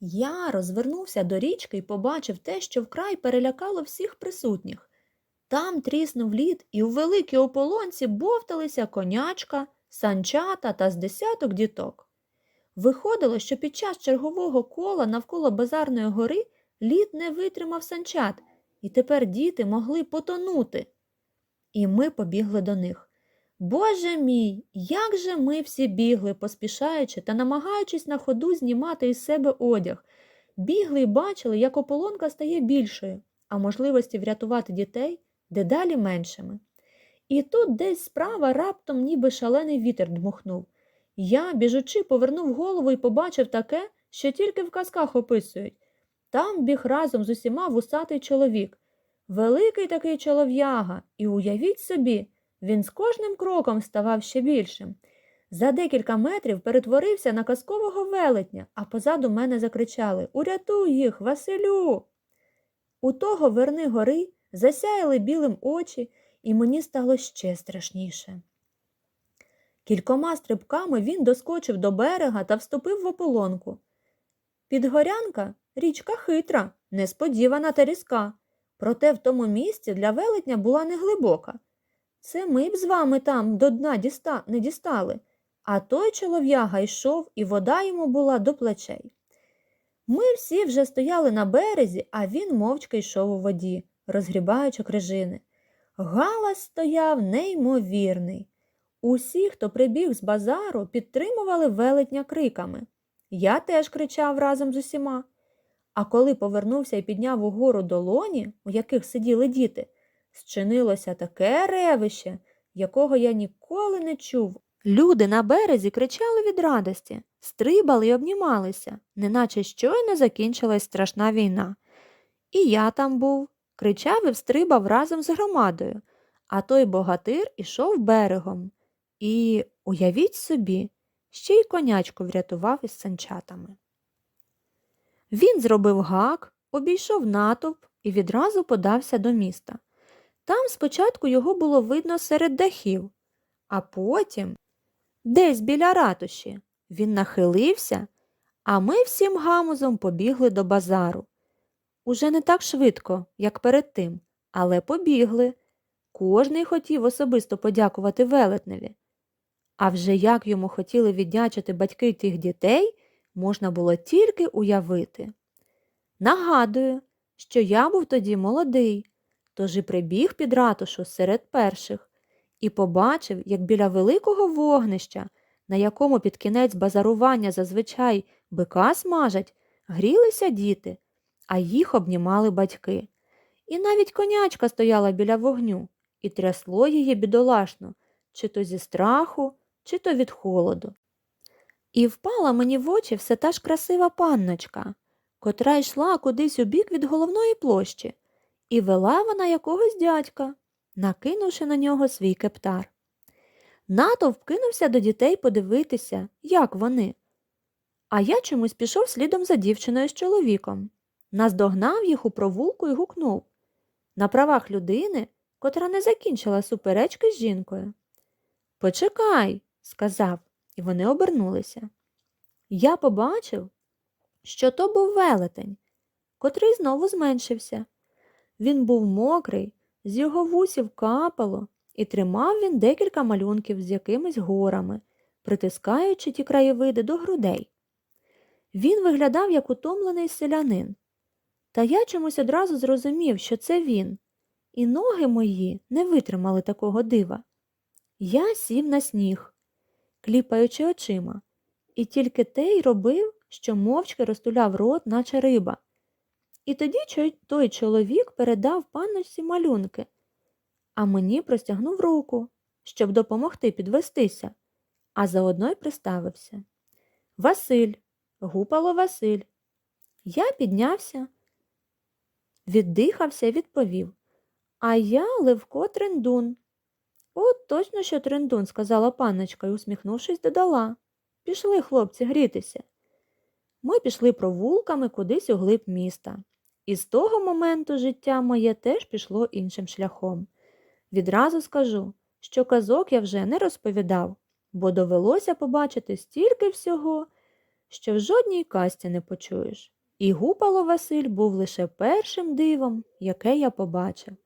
Я розвернувся до річки і побачив те, що вкрай перелякало всіх присутніх. Там тріснув лід, і у великій ополонці бовталися конячка, санчата та з десяток діток. Виходило, що під час чергового кола навколо базарної гори лід не витримав санчат, і тепер діти могли потонути. І ми побігли до них. Боже мій, як же ми всі бігли, поспішаючи та намагаючись на ходу знімати із себе одяг. Бігли і бачили, як ополонка стає більшою, а можливості врятувати дітей дедалі меншими. І тут десь справа раптом ніби шалений вітер дмухнув. Я, біжучи, повернув голову і побачив таке, що тільки в казках описують. Там біг разом з усіма вусатий чоловік. Великий такий чолов'яга, і уявіть собі, він з кожним кроком ставав ще більшим. За декілька метрів перетворився на казкового велетня, а позаду мене закричали Урятуй їх, Василю. У того верни гори засяяли білим очі, і мені стало ще страшніше. Кількома стрибками він доскочив до берега та вступив в ополонку. Підгорянка річка хитра, несподівана та різка, проте в тому місці для велетня була неглибока. Це ми б з вами там до дна діста... не дістали, а той чолов'яга йшов, і вода йому була до плечей. Ми всі вже стояли на березі, а він мовчки йшов у воді, розгрібаючи крижини. Галас стояв неймовірний. Усі, хто прибіг з базару, підтримували велетня криками. Я теж кричав разом з усіма. А коли повернувся і підняв угору долоні, у яких сиділи діти, зчинилося таке ревище, якого я ніколи не чув. Люди на березі кричали від радості, стрибали й обнімалися, неначе щойно закінчилась страшна війна. І я там був, кричав і встрибав разом з громадою, а той богатир ішов берегом. І, уявіть собі, ще й конячку врятував із санчатами. Він зробив гак, обійшов натовп і відразу подався до міста. Там спочатку його було видно серед дахів, а потім, десь біля ратуші, він нахилився, а ми всім гамузом побігли до базару. Уже не так швидко, як перед тим, але побігли. Кожний хотів особисто подякувати велетневі. А вже як йому хотіли віддячити батьки тих дітей, можна було тільки уявити. Нагадую, що я був тоді молодий, тож і прибіг під ратушу серед перших і побачив, як біля великого вогнища, на якому під кінець базарування зазвичай бика смажать, грілися діти, а їх обнімали батьки. І навіть конячка стояла біля вогню і трясло її бідолашно, чи то зі страху, чи то від холоду. І впала мені в очі все та ж красива панночка, котра йшла кудись у бік від головної площі, і вела вона якогось дядька, накинувши на нього свій кептар. Натовп кинувся до дітей подивитися, як вони. А я чомусь пішов слідом за дівчиною з чоловіком. Наздогнав їх у провулку і гукнув на правах людини, котра не закінчила суперечки з жінкою. Почекай, сказав, і вони обернулися. Я побачив, що то був велетень, котрий знову зменшився. Він був мокрий, з його вусів капало, і тримав він декілька малюнків з якимись горами, притискаючи ті краєвиди до грудей. Він виглядав як утомлений селянин. Та я чомусь одразу зрозумів, що це він, і ноги мої не витримали такого дива. Я сів на сніг, кліпаючи очима, і тільки те й робив, що мовчки розтуляв рот, наче риба. І тоді той чоловік передав панночці малюнки, а мені простягнув руку, щоб допомогти підвестися, а заодно й приставився. Василь, гупало Василь. Я піднявся, віддихався і відповів А я Левко Трендун. От точно, що Трендун, сказала панночка і, усміхнувшись, додала. Пішли, хлопці, грітися. Ми пішли провулками кудись у глиб міста. І з того моменту життя моє теж пішло іншим шляхом. Відразу скажу, що казок я вже не розповідав, бо довелося побачити стільки всього, що в жодній касті не почуєш. І Гупало Василь був лише першим дивом, яке я побачив.